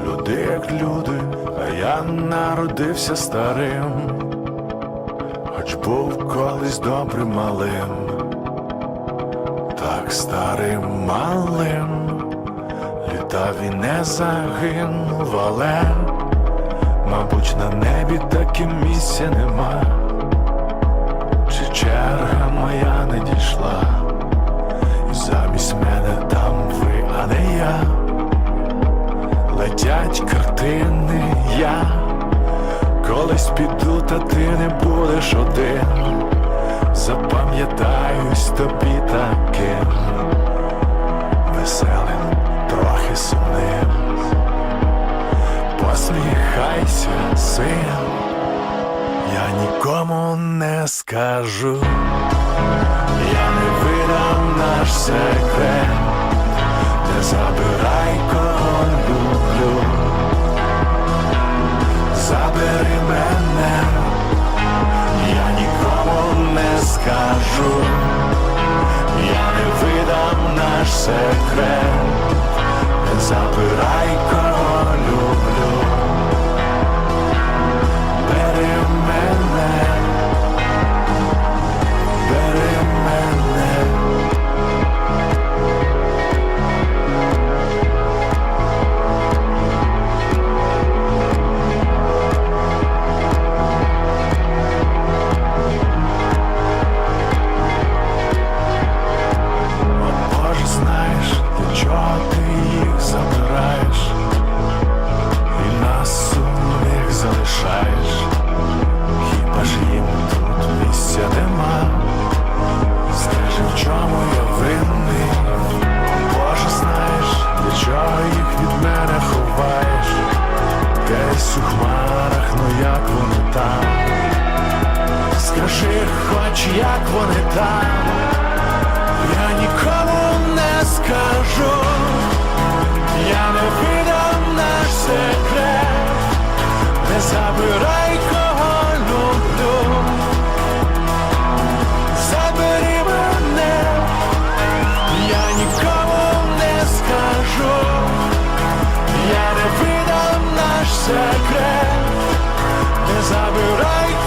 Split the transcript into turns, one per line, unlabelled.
Люди як люди, а я народився старим, хоч був колись добрим малим, так старим малим, літав і не загинув, але, мабуть, на небі таким місця нема, чи черга моя не дійшла, летять картини, я колись піду, та ти не будеш один. Запам'ятаюсь тобі таким веселим, трохи сумним. Посміхайся, син, я нікому не скажу, я не видам наш секрет. Секрет, не забирай, кого залишаєш, хіба ж їм тут місця нема? Скажи, в чому я винний? Боже, знаєш, для чого їх від мене ховаєш? Десь у хмарах, ну як вони там? Скажи, хоч як вони там? Я не видам наш секрет, не забирай.